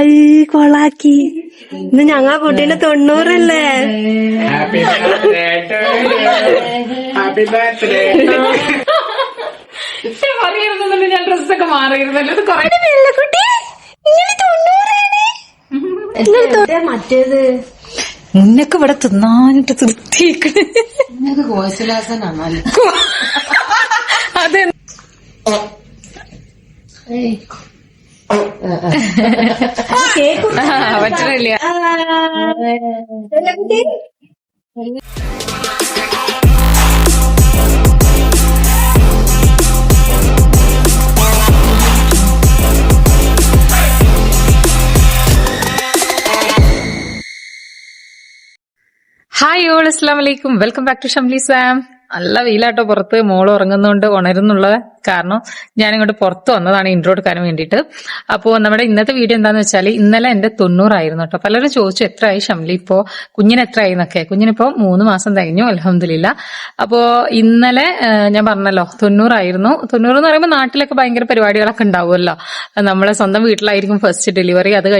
I കൊളാക്കി. ഇന്ന് ഞങ്ങളെ കുട്ടീന്റെ തൊണ്ണൂറല്ലേ? Happy birthday to happy birthday പറയായിരുന്നുണ്ടല്ലോ ഞാൻ ഡ്രസ്സൊക്കെ മാറിയിരുന്നല്ലോ. ഇത് കൊറേ കുട്ടി? മറ്റേത്? നിന്നൊക്കെ ഇവിടെ തിന്നാനിട്ട് തൃപ്തിയേക്കണ് കോശലാസനാണല്ലോ അതെ പറ്റില്ല ഹായ് ഓൾ അസ്ലാം വലൈക്കും welcome back to Shamli Sam നല്ല വെയിലാട്ടോ പുറത്ത്. മോൾ ഉറങ്ങുന്നുണ്ട്. ഉണരുന്നുള്ള കാരണം ഞാൻ ഇങ്ങോട്ട് പുറത്ത് വന്നതാണ് ഇൻട്രോ എടുക്കാൻ വേണ്ടിയിട്ട്. അപ്പോൾ നമ്മുടെ ഇന്നത്തെ വീഡിയോ എന്താണെന്ന് വെച്ചാൽ ഇന്നലെ എന്റെ തൊണ്ണൂറായിരുന്നു കേട്ടോ പലരും ചോദിച്ചു എത്രയായി ഷംലി ഇപ്പോ കുഞ്ഞിന് എത്രയായി എന്നൊക്കെ? കുഞ്ഞിനിപ്പോ മൂന്ന് മാസം കഴിഞ്ഞു അലഹമില്ല അപ്പോൾ ഇന്നലെ ഞാൻ പറഞ്ഞല്ലോ തൊണ്ണൂറായിരുന്നു. തൊണ്ണൂറ് എന്ന് പറയുമ്പോൾ നാട്ടിലൊക്കെ ഭയങ്കര പരിപാടികളൊക്കെ ഉണ്ടാവുമല്ലോ. നമ്മളെ സ്വന്തം വീട്ടിലായിരിക്കും ഫസ്റ്റ് ഡെലിവറി അത്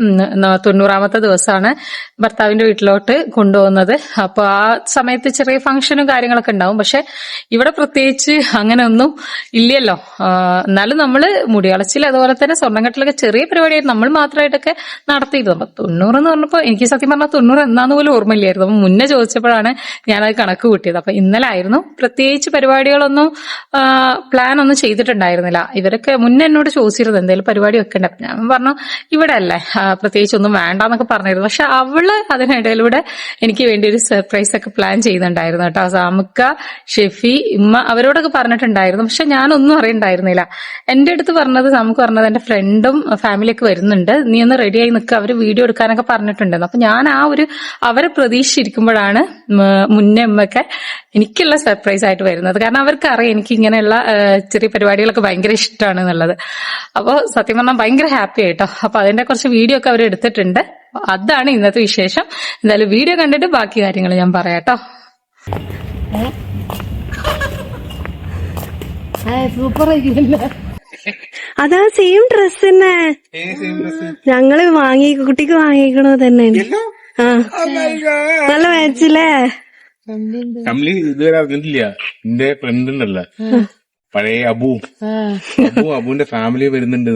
ന- തൊണ്ണൂറാമത്തെ ദിവസമാണ് ഭർത്താവിന്റെ വീട്ടിലോട്ട് കൊണ്ടുപോകുന്നത്. അപ്പൊ ആ സമയത്ത് ചെറിയ ഫംഗ്ഷനും കാര്യങ്ങളൊക്കെ ഉണ്ടാവും. പക്ഷെ ഇവിടെ പ്രത്യേകിച്ച് അങ്ങനെ ഒന്നും ഇല്ലല്ലോ എന്നാലും നമ്മൾ മുടികളച്ചിൽ അതുപോലെ തന്നെ സ്വർണങ്കട്ടിലൊക്കെ ചെറിയ പരിപാടിയായിട്ട് നമ്മൾ മാത്രമായിട്ടൊക്കെ അപ്പൊ തൊണ്ണൂറ് എന്ന് പറഞ്ഞപ്പോൾ എനിക്ക് സത്യം പറഞ്ഞാൽ തൊണ്ണൂറ് എന്നാന്ന് പോലും ഓർമ്മയില്ലായിരുന്നു. അപ്പൊ മുന്നേ ചോദിച്ചപ്പോഴാണ് ഞാനത് കണക്ക് കൂട്ടിയത്. അപ്പൊ ഇന്നലെ ആയിരുന്നു പ്രത്യേകിച്ച് പരിപാടികളൊന്നും പ്ലാൻ ഒന്നും ചെയ്തിട്ടുണ്ടായിരുന്നില്ല. ഇവരൊക്കെ മുന്നേ എന്നോട് ചോദിച്ചിരുന്നു എന്തെങ്കിലും പരിപാടി വെക്കണ്ട. ഞാൻ പറഞ്ഞു ഇവിടെ അല്ലേ പ്രത്യേകിച്ച് ഒന്നും വേണ്ടെന്നൊക്കെ പറഞ്ഞിരുന്നു. പക്ഷെ അവൾ അതിനിടയിലൂടെ എനിക്ക് വേണ്ടി ഒരു സർപ്രൈസ് ഒക്കെ പ്ലാൻ ചെയ്യുന്നുണ്ടായിരുന്നു കേട്ടോ. സാമുക്ക ഷെഫി ഇമ്മ അവരോടൊക്കെ പറഞ്ഞിട്ടുണ്ടായിരുന്നു. പക്ഷെ ഞാനൊന്നും അറിയണ്ടായിരുന്നില്ല. എന്റെ അടുത്ത് പറഞ്ഞത് നമുക്ക് പറഞ്ഞത് എന്റെ ഫ്രണ്ടും ഫാമിലിയൊക്കെ വരുന്നുണ്ട്. നീ ഒന്ന് റെഡി ആയി നിൽക്കുക അവർ വീഡിയോ എടുക്കാനൊക്കെ പറഞ്ഞിട്ടുണ്ടായിരുന്നു. അപ്പൊ ഞാൻ ആ ഒരു അവരെ പ്രതീക്ഷിച്ചിരിക്കുമ്പോഴാണ് മുന്നേ അമ്മയൊക്കെ എനിക്കുള്ള സർപ്രൈസ് ആയിട്ട് വരുന്നത്. കാരണം അവർക്ക് അറിയാം എനിക്ക് ഇങ്ങനെയുള്ള ചെറിയ പരിപാടികളൊക്കെ ഭയങ്കര ഇഷ്ടമാണ് എന്നുള്ളത്. അപ്പോൾ സത്യം പറഞ്ഞാൽ ഭയങ്കര ഹാപ്പി ആയിട്ടോ. അപ്പൊ അതിന്റെ കുറച്ച് വീഡിയോ ഒക്കെ അവർ എടുത്തിട്ടുണ്ട്. അതാണ് ഇന്നത്തെ വിശേഷം. എന്തായാലും വീഡിയോ കണ്ടിട്ട് ബാക്കി കാര്യങ്ങൾ ഞാൻ പറയാട്ടോ സൂപ്പർ അതാ സെയിം ഡ്രസ് തന്നെ. ഞങ്ങൾ വാങ്ങി കുട്ടിക്ക് വാങ്ങിക്കണത് തന്നെ. ആ. നല്ല മാച്ചില്ലേ കമ്മിലി ഇതുവരെ അറിഞ്ഞിട്ടില്ല. എന്റെ ഫ്രണ്ട് ഉണ്ടല്ല. പഴയ അബു. അബു അബുവിന്റെ ഫാമിലി വരുന്നുണ്ട്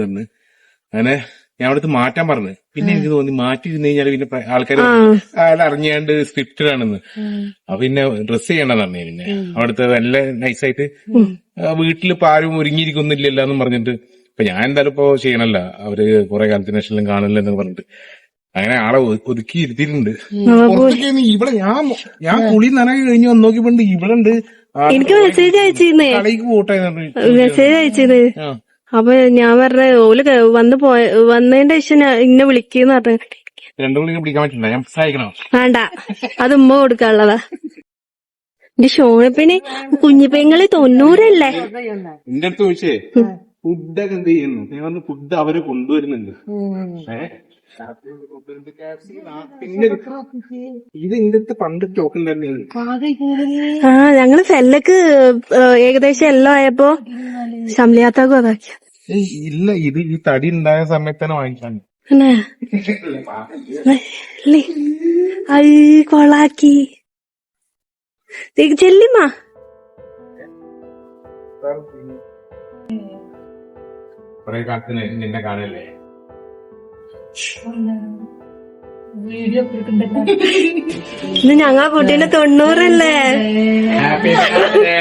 അങ്ങനെ ഞാൻ അവിടുത്തെ മാറ്റാൻ പറഞ്ഞു. പിന്നെ എനിക്ക് തോന്നി മാറ്റി ഇരുന്ന് കഴിഞ്ഞാൽ പിന്നെ ആൾക്കാർ അയാൾ അറിഞ്ഞാണ്ട് സ്ക്രിപ്റ്റഡ് ആണെന്ന്. അപ്പൊ പിന്നെ ഡ്രസ് ചെയ്യണ്ടെന്ന് പറഞ്ഞു പിന്നെ അവിടുത്തെ നല്ല നൈസായിട്ട് വീട്ടിൽ ഇപ്പൊ ആരും ഒരുങ്ങിയിരിക്കുന്നില്ലല്ലോ എന്നും പറഞ്ഞിട്ട്. ഇപ്പൊ ഞാൻ എന്തായാലും ഇപ്പൊ ചെയ്യണല്ല. അവർ കുറെ കാലത്തിന് ശേഷം കാണില്ല എന്ന് പറഞ്ഞിട്ട്. അങ്ങനെ ആളെ ഒതുക്കി ഇരുത്തിയിട്ടുണ്ട്. പുറത്തേക്ക് ഇവിടെ ഞാൻ ഞാൻ കുളി നനകി കഴിഞ്ഞ് വന്ന് നോക്കിയപ്പോണ്ട് ഇവിടെ ഉണ്ട്. എനിക്ക് മെസ്സേജ് അയച്ചിരുന്നേ. കളിക്ക് പോട്ടെ മെസ്സേജ് അയച്ചത് അപ്പൊ ഞാൻ പറഞ്ഞ ഓൽ വന്ന് പോയ വന്നതിന്റെ ശേഷം ഇന്നെ വിളിക്കുന്ന പറഞ്ഞു. രണ്ടു വിളിക്കാൻ പറ്റില്ല. ഞാൻ സഹായിക്കണോ. വേണ്ട. അത് ഉമ്മ കൊടുക്കാനുള്ളതാ. എന്റെ ഷോണപ്പിന് കുഞ്ഞിപ്പെങ്ങൾ തൊണ്ണൂറല്ലേ? എന്റെ അടുത്ത് ചോദിച്ചേ ഫുഡൊക്കെ എന്ത് ചെയ്യുന്നു? ഞാൻ പറഞ്ഞു ഫുഡ് അവർ കൊണ്ടുവരുന്നുണ്ട്. ഇത് ഇന്നത്തെ പണ്ട് സ്റ്റോക്ക് ഉണ്ടായിരുന്നു ആ ഞങ്ങൾ സെല്ലക്ക് ഏകദേശം എല്ലാം ആയപ്പോ അതാക്കി ഏയ് ഇല്ല ഇത് ഈ തടി ഉണ്ടായ സമയത്താണ് വാങ്ങിക്കാൻ. പിന്നെ ല്ലേ? ഐ കൊളാക്കി. ചെല്ലിമ്മ കൊറേ കാലത്തിന് നിന്നെ കാണല്ലേ? ഇത് ഞങ്ങളെ കുട്ടീന്റെ തൊണ്ണൂറല്ലേ? ഹാപ്പി ബർത്ത്ഡേ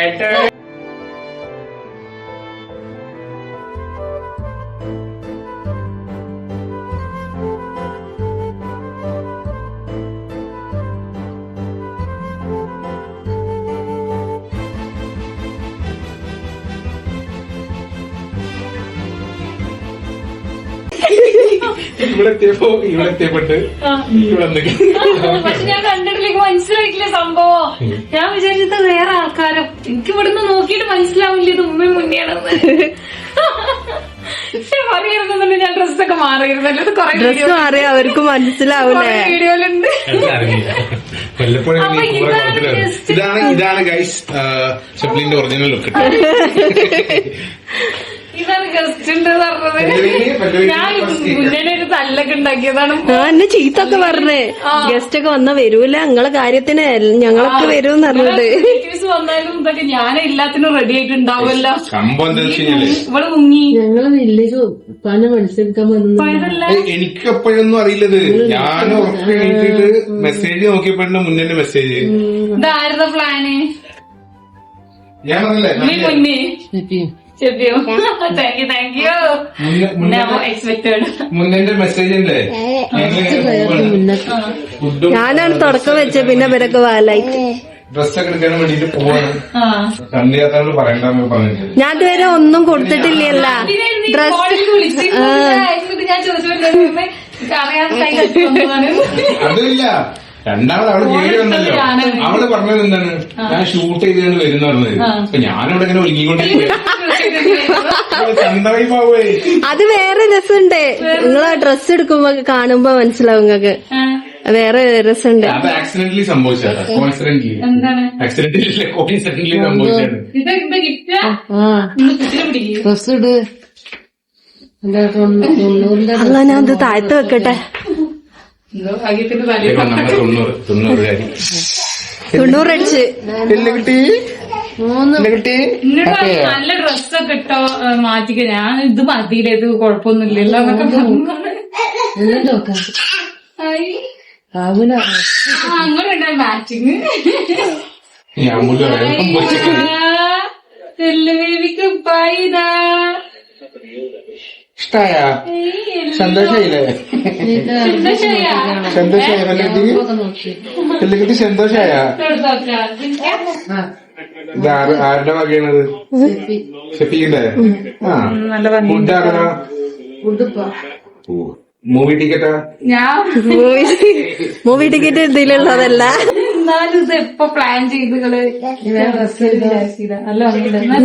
എത്തിയപ്പോ ഇവിടെ എത്തിയപ്പെട്ട് ഇവിടെ പക്ഷെ ഞാൻ കണ്ടിട്ടില്ല മനസ്സിലായിട്ടില്ല സംഭവം. ഞാൻ വിചാരിച്ചത് വേറെ ആൾക്കാരും. എനിക്ക് ഇവിടുന്ന് നോക്കിയിട്ട് മനസ്സിലാവില്ല ഇത് ഉമ്മയും മുന്നെയാണെന്ന് പറയായിരുന്നല്ലോ ഞാൻ ഡ്രസ്സൊക്കെ മാറിയിരുന്നല്ലോ. ഇത് കൊറേ ഡ്രസ് മാറി അവർക്ക് മനസ്സിലാവൂലേ? വീഡിയോയിലുണ്ട്. വല്ലപ്പോഴും ഇതാണ് ഇതാണ് ഗൈസ് ഒറിജിനൽ ലുക്ക് ഉണ്ട് പറഞ്ഞത്. ഞാൻ മുന്നേ ഒരു തല്ലൊക്കെ ഉണ്ടാക്കിയതാണ്. ആ എന്നെ ചീത്തൊക്കെ പറഞ്ഞേ. ഗസ്റ്റ് ഒക്കെ വന്നാ വരൂല ഞങ്ങളെ കാര്യത്തിന് ഞങ്ങളൊക്കെ വരും പറഞ്ഞത് റിലേറ്റീവ്സ് വന്നാലും ഇതൊക്കെ ഞാൻ എല്ലാത്തിനും റെഡി ആയിട്ട് ഉണ്ടാവുമല്ലോ സംഭവം എന്താ വെച്ച് കഴിഞ്ഞാൽ? ഇവൾ മുങ്ങി. ഞങ്ങൾ വില്ലേജ് പന മത്സരിക്കാൻ വന്നു പോയതല്ല എനിക്ക് എപ്പോഴൊന്നും അറിയില്ലത്. ഞാൻ ഉറക്കെ എണീറ്റിട്ട് മെസ്സേജ് നോക്കിയപ്പോഴുണ്ട് മുന്നേ മെസ്സേജ് ഇതായിരുന്നു പ്ലാന് ഞാൻ പറഞ്ഞില്ലേ നീ മുന്നേ. ഞാനാണ് തുടക്കം വെച്ച പിന്നെ ഇവരൊക്കെ വാലായിട്ട് ഡ്രസ്സൊക്കെ എടുക്കാൻ വേണ്ടിട്ട് പോവാണ്. ആ. കണ്ടിയാത്തോട് പറയണ്ടെന്ന് പറഞ്ഞിട്ട്. ഞാൻ ഇതുവരെ ഒന്നും കൊടുത്തിട്ടില്ലല്ല. ഡ്രസ് അതില്ല. രണ്ടാമത് അവൾ ജയിലിൽ വന്നല്ലോ. അവൾ പറഞ്ഞത് എന്താണ്? ഞാൻ ഷൂട്ട് ചെയ്താണ് വരുന്ന പറഞ്ഞത്. അപ്പൊ ഞാനിവിടെ ഇങ്ങനെ പോവേ അത് വേറെ രസമുണ്ട്. നിങ്ങൾ ഡ്രസ് എടുക്കുമ്പോ കാണുമ്പോ മനസ്സിലാവും നിങ്ങക്ക് വേറെ രസമുണ്ട്. അത് ആക്സിഡന്റലി സംഭവിച്ചതാണ് കോൺസിഡന്റലി ഇട്. അല്ല ഞാൻ ഇത് താഴ്ത്ത് വെക്കട്ടെ. തൊണ്ണൂറ് അടിച്ച്. തൊണ്ണൂറടിച്ച് മൂന്ന്. എന്നോട് നല്ല ഡ്രസ്സൊക്കെ ഇട്ടോ മാറ്റിക്ക. ഞാൻ ഇത് മതിയില്ല ഇത് കുഴപ്പമൊന്നുമില്ലല്ലോ മാച്ചിങ് ബേബിക്ക് ബൈതാ ഇഷ്ടായ? സന്തോഷായില്ലേ? സന്തോഷായാ? ഇത് ആരുടെ വകയാണത്? ഷെഫീന്റെ ആ. ഫുഡ് ആരടാ മൂവി ടിക്കറ്റാ ഞാൻ മൂവി ടിക്കറ്റ് ടിക്കറ്റ് ഇതിലുള്ളതല്ല. എന്നാലും ഇത് എപ്പോ പ്ലാൻ ഭംഗിയില്ല.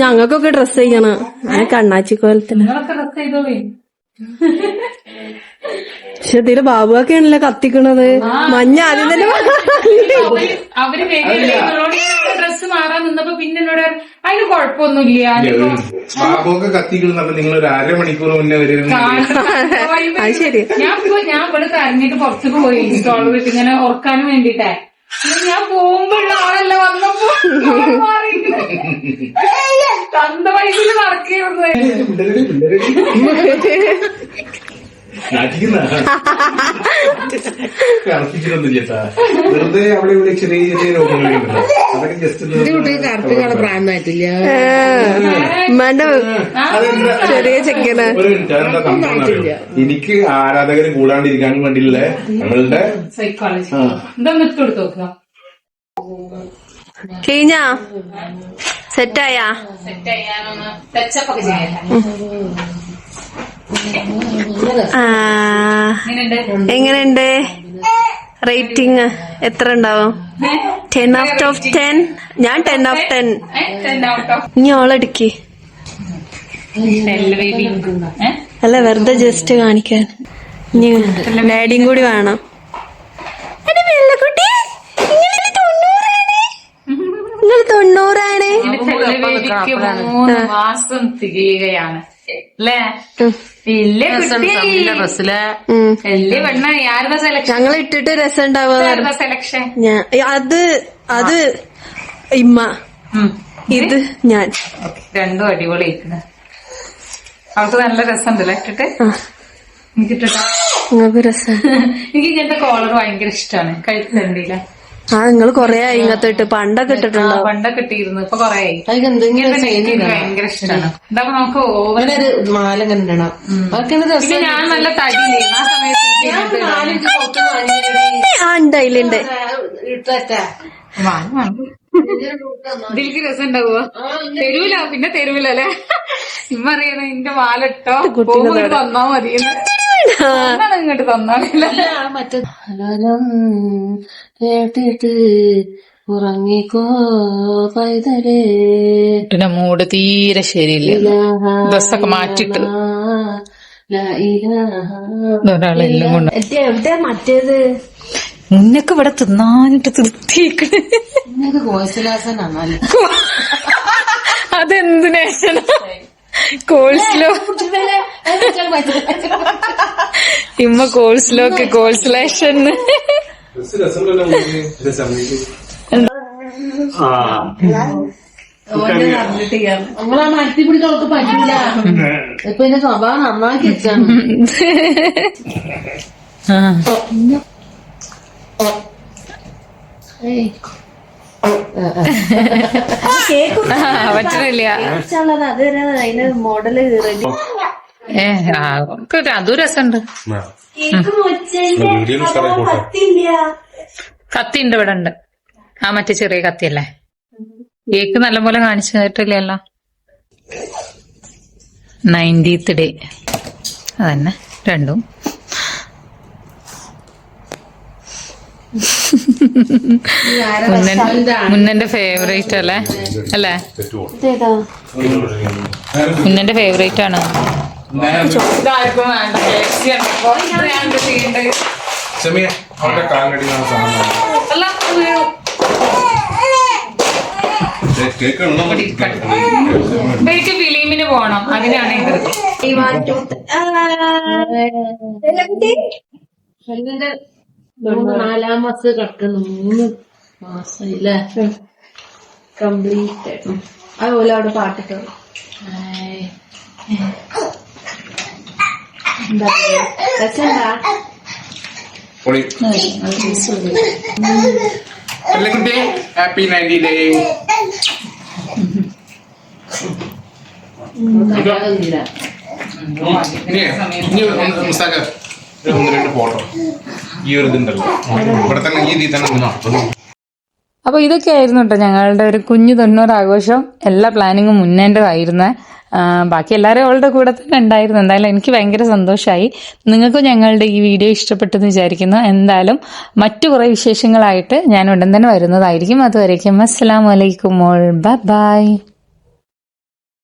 ഞങ്ങൾക്കൊക്കെ ഡ്രസ് ചെയ്യണം. ഞാൻ കണ്ണാച്ചി കോലത്തിന് നിങ്ങളൊക്കെ ഡ്രസ് ചെയ്തോളേ പക്ഷെ ഇതിൽ ബാബുവൊക്കെയാണല്ലോ കത്തിക്കണത്. മഞ്ഞ ആദ്യം തന്നെ അവർ ഡ്രസ് മാറാൻ നിന്നപ്പോ പിന്നെ എന്നോട് അതിന് കുഴപ്പമൊന്നുമില്ല. ബാബുവൊക്കെ കത്തിക്കുന്നുണ്ട് നിങ്ങൾ ഒരു അരമണിക്കൂർ മുന്നേ ശരി ഞാൻ ഇപ്പൊ ഞാൻ ഇവിടെ കരഞ്ഞിട്ട് പുറത്തേക്ക് പോയി. സ്റ്റോൾ വെച്ചിങ്ങനെ ഇങ്ങനെ ഉറക്കാനും വേണ്ടിട്ടേ ഞാൻ പോകുമ്പോഴുള്ള ആളല്ല വന്നപ്പോ. തന്ത വയസ്സിൽ നടക്കുന്നത് കറപ്പിച്ചിട്ടൊന്നും ചേട്ടാ വെറുതെ അവിടെ ഇവിടെ ചെറിയ ചെറിയ രോഗങ്ങളൊക്കെ ഉണ്ടല്ലോ. അതൊക്കെ ജസ്റ്റ് ഉമ്മാന്റെ ചെറിയ ചെക്കന്. എനിക്ക് ആരാധകർ കൂടാണ്ടിരിക്കാൻ വേണ്ടിയില്ലേ? നമ്മളുടെ സൈക്കോളജി ഇതൊന്ന് ഇട്ട് കൊടുത്ത് നോക്കുക കഴിഞ്ഞാ സെറ്റായാ? സെറ്റ് ചെയ്യാനൊന്ന് ടച്ചപ്പ് ഒക്കെ ചെയ്യാം. എങ്ങനെയുണ്ട്? റേറ്റിംഗ് എത്ര ഉണ്ടാവും? ടെൻ ഔട്ട് ഓഫ് ടെൻ ഞാൻ ടെൻ ഓഫ് ടെൻ ഇനി ഓളെടുക്കി അല്ല വെറുതെ ജസ്റ്റ് കാണിക്കാൻ. ഇനി ഡാഡിയും കൂടി വേണം. നിങ്ങൾ തൊണ്ണൂറാണ്. ബേബിക്ക് മൂന്ന് മാസം തികയുകയാണ്. അല്ലേ വലിയ കുട്ടി. ഡ്രസ്സിലെ ഉം. വലിയ പെണ്ണ ആരുടെ സെലക്ഷൻ ഞങ്ങൾ ഇട്ടിട്ട് രസം ഉണ്ടാവുക ആരുടെ സെലക്ഷൻ ഞാൻ അത് അത് ഇമ്മ. ഇത് ഞാൻ. രണ്ടും അടിപൊളി അവൾക്ക് നല്ല രസമുണ്ടല്ലേ ഇട്ടിട്ട്? ആ. എനിക്ക് ഇട്ടിട്ടാ നിങ്ങൾക്ക് രസം. എനിക്ക് ഇങ്ങനത്തെ കോളർ ഭയങ്കര ഇഷ്ടമാണ് കഴുത്തണ്ടിയില്ല ആ നിങ്ങൾ കൊറേ ആയി ഇങ്ങനത്തെ ഇട്ട്. പണ്ടൊക്കെ ഇട്ടിട്ടുണ്ടോ? പണ്ടൊക്കെ ഇട്ടിരുന്നു. ഇപ്പൊ കൊറേ ഭയങ്കര ഇഷ്ടമാണ് ഇതാവുമ്പോ നമുക്ക് ഒരു മാല കണ്ടിടണം അതൊക്കെ പിന്നെ ഞാൻ നല്ല തടി ആ സമയത്ത് എനിക്ക് ഇങ്ങനത്തെ ഇടാൻ നാലഞ്ച് തൊട്ട് വാങ്ങിയത് ആ ഉണ്ട് അതിലുണ്ട് ഇട്ടേറ്റാ വാങ്ങ് വാങ്ങ്. ഇതിലേക്ക് രസം ഉണ്ടാവുക തെരുവില പിന്നെ തെരുവിലല്ലേ? ഇമ്മറിയണ ഇമ്മ അറിയണ നിന്റെ മാലിട്ടോ പോകുമ്പോ ഇത് തന്നാ മതി എന്നാണ് ഇങ്ങോട്ട് ഉറങ്ങിക്കോ പൈതലേ. മൂട് മൂഡ് തീരെ ശരിയില്ല. ഡ്രസ്സൊക്കെ മാറ്റിട്ട് ഒരാളെല്ലാം കൊണ്ട്. എവിടെ മറ്റേത് മുന്നൊക്കെ ഇവിടെ തിന്നാനിട്ട് തൃപ്തിയേക്കണ് കോശലാസനാണല്ലേ അതെന്തിനാ കോൾസ്ലോ ഇമ്മ കോഴ്സിലൊക്കെ കോഴ്സിലേഷൻ. നമ്മളാ മരത്തി പിടിക്കാൻ അവൾക്ക് പറ്റില്ല. ഇപ്പൊ എന്റെ സ്വഭാവം നന്നാക്കി വെച്ചാണ്. ഏയ്. പറ്റണില്ല. അതുവരെ അതിന്റെ മോഡൽ റെഡി ഏ ആ, ഒക്കെ ഒരു- അതും രസമുണ്ട് കത്തി ഉണ്ട് ഇവിടെ ഉണ്ട് ആ മറ്റേ ചെറിയ കത്തിയല്ലേ? കേക്ക് നല്ലപോലെ കാണിച്ചു തന്നിട്ടില്ലല്ലോ? നയന്റീത്ത് ഡേ അതന്നെ രണ്ടും. മുന്നന്റെ ഫേവറേറ്റ് അല്ലേ? അല്ലേ? മുന്നന്റെ ഫേവറേറ്റ് ആണ്? ഇതാർക്കും വേണ്ട ആണ്. അവന്റെ കാലടി അല്ല, ഫിലിമിന് പോണം. അതിനാണ് ഇത് നാലാം മാസം കിടക്കുന്നു. മൂന്ന് മാസം ഇല്ലേ? കംപ്ലീറ്റ് അതുപോലെ അവിടെ പാട്ടൊക്കെ എന്താ രസണ്ടാ പൊളി കുട്ടി ഹാപ്പി നയന്റി ഡേ രണ്ട് ഫോട്ടോ. ഈ ഒരു ഇതുണ്ടല്ലോ. ഇവിടെ തന്നെ ഈ രീതി തന്നെ. അപ്പൊ ഇതൊക്കെ ആയിരുന്നു കേട്ടോ ഞങ്ങളുടെ ഒരു കുഞ്ഞു തൊണ്ണൂറ് ആഘോഷം. എല്ലാ പ്ലാനിങ്ങും മുന്നേണ്ടതായിരുന്നു. ബാക്കി എല്ലാവരും അവളുടെ കൂടെ തന്നെ ഉണ്ടായിരുന്നു. എന്തായാലും എനിക്ക് ഭയങ്കര സന്തോഷമായി നിങ്ങൾക്കും ഞങ്ങളുടെ ഈ വീഡിയോ ഇഷ്ടപ്പെട്ടെന്ന് വിചാരിക്കുന്നു. എന്തായാലും മറ്റു കുറേ വിശേഷങ്ങളായിട്ട് ഞാൻ ഉടൻ തന്നെ വരുന്നതായിരിക്കും. അതുവരേക്കും അസ്സലാമലൈക്കും ബൈ ബൈ.